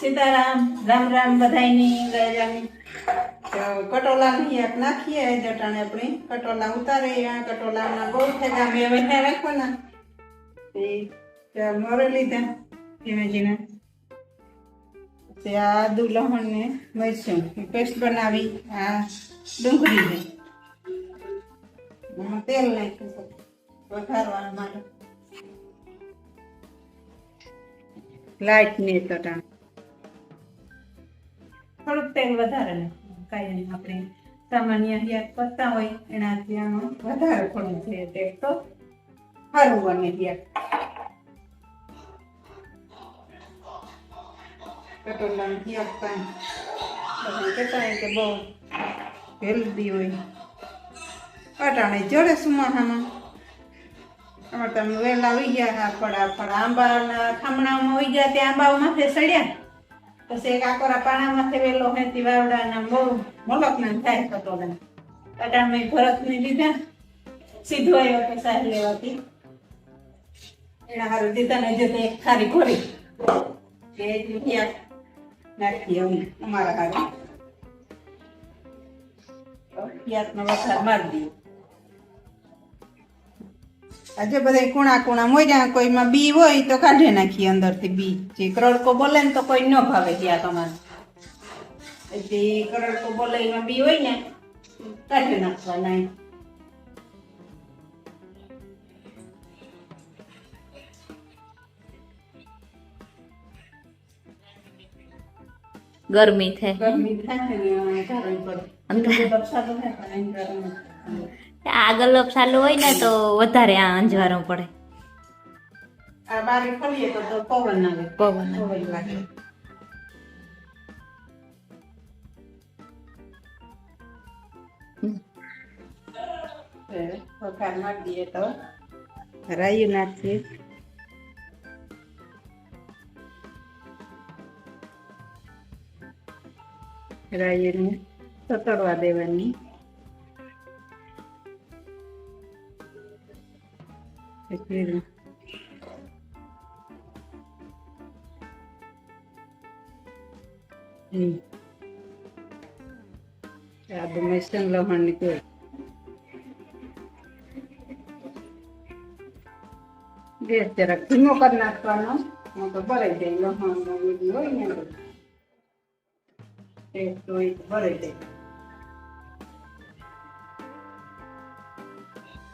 સીતારામ, રામ રામ બધાની કટોલા નાખીએ જટાણે આપણી કટોલા ઉતારીએ કટોલા કટોલાના બહુ થયા મેં વહેલા રાખવાના. ત્યાં મોરે લીધા ધીમે ધીમે આ આદુ લસણ ને મરચું પેસ્ટ બનાવી, આ ડુંગળી ને. તેલ નાખ્યું છે વઘારવા માટે લાઈટ ને તટાણ થોડુંક તેલ વધારે નાખવાનું કાંઈ નહીં આપણે સામાન્ય યાદ કરતા હોય એનાથી આમાં વધારે થોડું છે તેલ તો સારું બને યાદ કટોલાનું યાદ કાંઈ બધા કહેતા હોય કે બહુ હેલ્ધી હોય અટાણે જોડે સુમાહામાં આમાં તમે વહેલા આવી ગયા હા ફળા ફળા આંબાના થામણામાં હોઈ ગયા ત્યાં આંબાઓ માથે સડ્યા પછી એક આકોરા પાણા માથે વેલો હેતી વાવડાના બહુ મોલક ના થાય કટોલા અટાણ મેં ભરત ને લીધા, સીધો આવ્યો કે સાહેબ લેવાથી. એના હારું દીધા ને જતે એક ખારી ખોરી એ રૂપિયા નાખીએ અમે અમારા હારું. યાદનો વખાર મારી દઈએ આજે બધા કુણા કુણા મોર્યા કોઈમાં બી હોય તો કાઢી નાખીએ અંદરથી બી. જે કરડકો બોલે ને તો કોઈ ન ભાવે ત્યાં તમારે. જે કરડકો બોલે એમાં બી હોય ને કાઢી નાખવાના ગરમી થાય. ગરમી થાય ને કારણ પર. અંદર. વરસાદ થાય પણ ગરમ થાય. આગળ ચાલુ હોય ને તો વધારે આ અંજવારો પડે. આ બારી ખોલીએ તો તો પવન આવે. પવન લાગે. રાયું નાખીએ. રાયુને સતડવા દેવાની. પછી હમ આદુ મેસન લહણની કોઈ ગેસ જરાક ધીમો કરી નાખવાનો હું તો ભરાઈ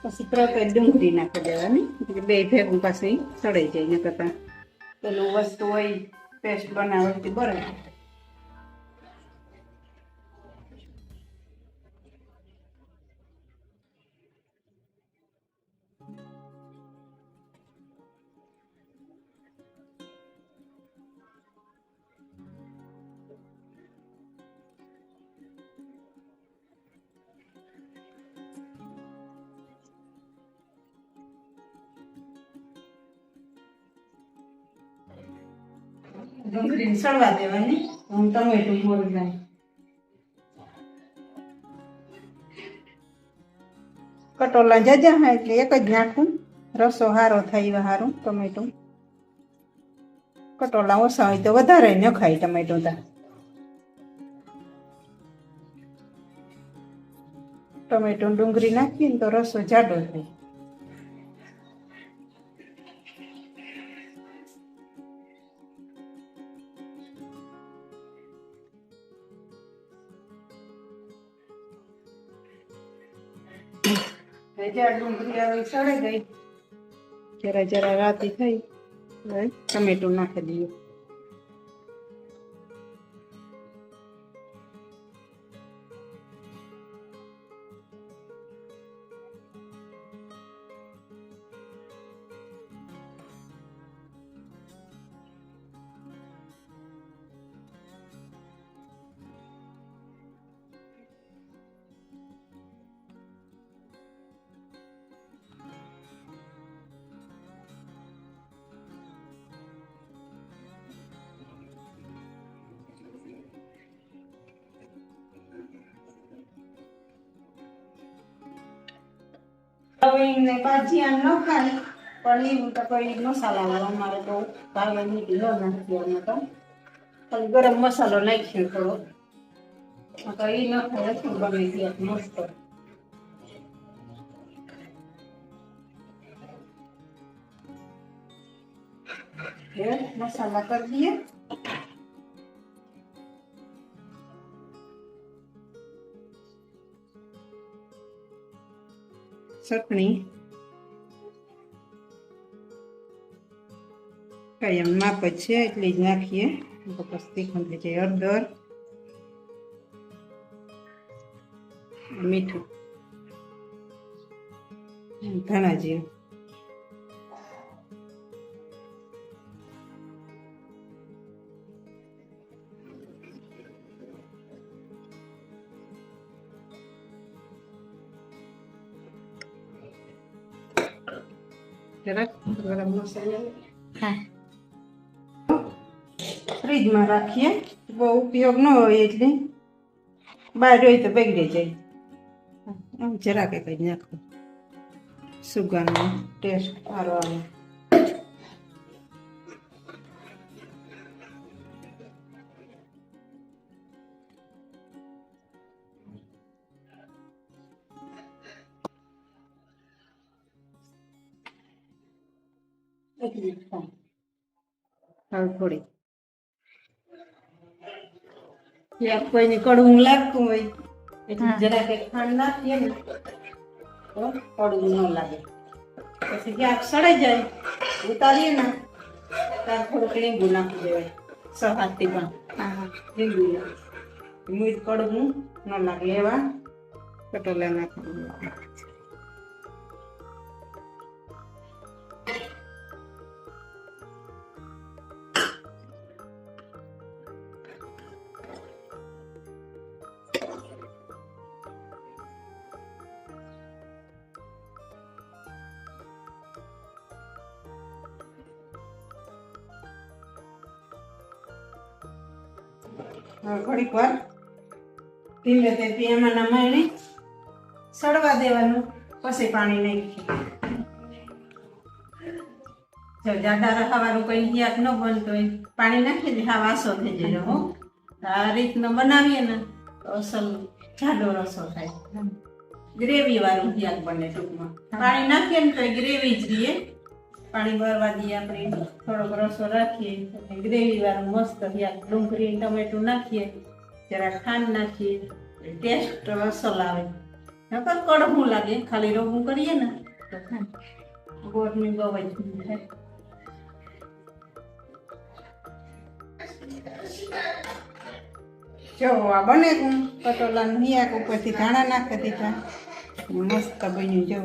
પછી તરત ડુંગળી નાખી દેવાની. બે ભેગું પાછું સડાઈ જાય ને કરતા પેલું વસ્તુ હોય, પેસ્ટ બનાવવાથી બરાબર. ડુંગળીને દેવાની. હું ટમેટું મોરી નાખ કટોલા જજા હા એટલે એક જ નાખું. રસો હારો થાય એવા હારું ટમેટું કટોલા ઓછા હોય તો વધારે ન ખાય ટમેટું તા. ટમેટું ડુંગળી નાખીએ ને તો રસો જાડો થાય. જરા જરા રાતી થઈ. ટમેટું નાખી દઈએ ને ન ખાય ગરમ મસાલો નાખ્યો થોડો તો એ નાખાય હતું બની ગયા મસ્ત. મસાલા કરી દઈએ. ચટણી કઈ એમ માપ છે, એટલી જ નાખીએ. તો તીખું થઈ જાય હળદર. મીઠું. ધાણા જીરું. જરાક ગરમ મસાલો હા ફ્રીજમાં રાખીએ બહુ ઉપયોગ ન હોય એટલે બહાર હોય તો બગડી જાય આમ જરાક જ નાખો સુગંધનો ટેસ્ટ સારો આવે હવે થોડી. કોઈને કડવું લાગતું હોય એટલે જરા કે ખાંડ નાખીએ ને તો કડવું ન લાગે. પછી ક્યાંક સડાઈ જાય ઉતારીએ ને ત્યારે થોડુંક લીંબુ નાખી દેવાય સહાતી પણ. લીંબુ મીઠ કડવું ન લાગે એવા. કટોલા નાખી દેવાય ઘડીક ધીમે ધીમે એમાં નમાઈને સડવા દેવાનું. પછી પાણી નાખી જો જાડા રખાવાનું કોઈ હિયાત ન બનતો હોય પાણી નાખી દે. હા, વાસો થઈ જાય હો. આ રીતનો બનાવીએ ને તો અસલ જાડો રસો થાય. ગ્રેવી વાળું હિયાત બને ટૂંકમાં. પાણી નાખીએ ને તો ગ્રેવી જ રહીએ પાણી ભરવા દઈએ આપણે, થોડોક રસો રાખીએ, અને ગ્રેવી વાળું મસ્ત ડુંગળી ટમેટું નાખીએ જરા ખાંડ નાખીએ ટેસ્ટ અસલ આવે નકર કડવું લાગે, ખાલી રોગું કરીએ ને, તો ગોળની ગવાઈ થાય. જો, આ બને હું પટોલાનું હિયાક ઉપરથી ધાણા નાખી દીધા. મસ્ત બન્યું, જો.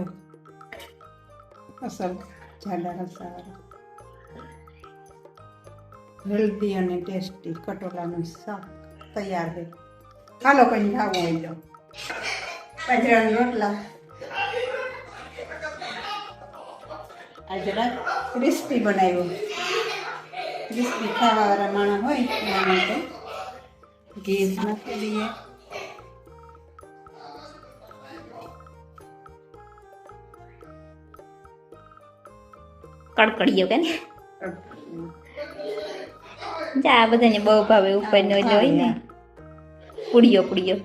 અસલ. જાડા રસાવાળા હેલ્ધી અને ટેસ્ટી કટોલાનું શાક તૈયાર છે. ચાલો કંઈ ખાવું હોય તો. બાજરાના રોટલા. આજરા ક્રિસ્પી બનાવ્યો. ક્રિસ્પી ખાવાવાળા માણસ હોય એના માટે ઘી નાખી દઈએ. કડકડીયો કે ને જા આ બધાને બહુ ભાવે ઉપર નો જોઈ ને. પુડીયો પુડિયો.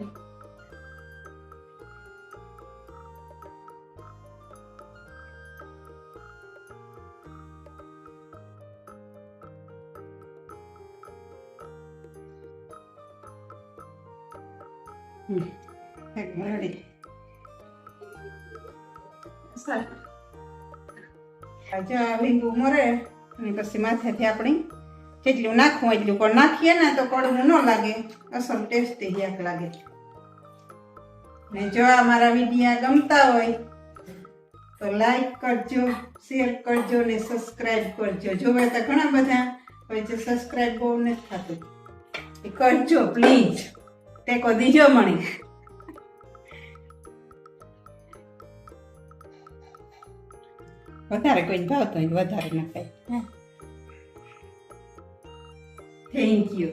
હમ. એક રેડી જો આ લીંબુ મરે અને પછી માથેથી આપણે જેટલું નાખવું એટલું પણ નાખીએ ને તો કડવું ન લાગે. અસલ ટેસ્ટી યાક લાગે. ને જો આ મારા વિડીયા ગમતા હોય, તો લાઈક કરજો, શેર કરજો ને સબસ્ક્રાઇબ કરજો. જોવે તો ઘણા બધા હોય છે સબસ્ક્રાઈબ બહુ નથી થતું. એ કરજો, પ્લીઝ. ટેકો દીજો મને વધારે કોઈ ભાવતો હોય વધારે નખાય થેન્ક યુ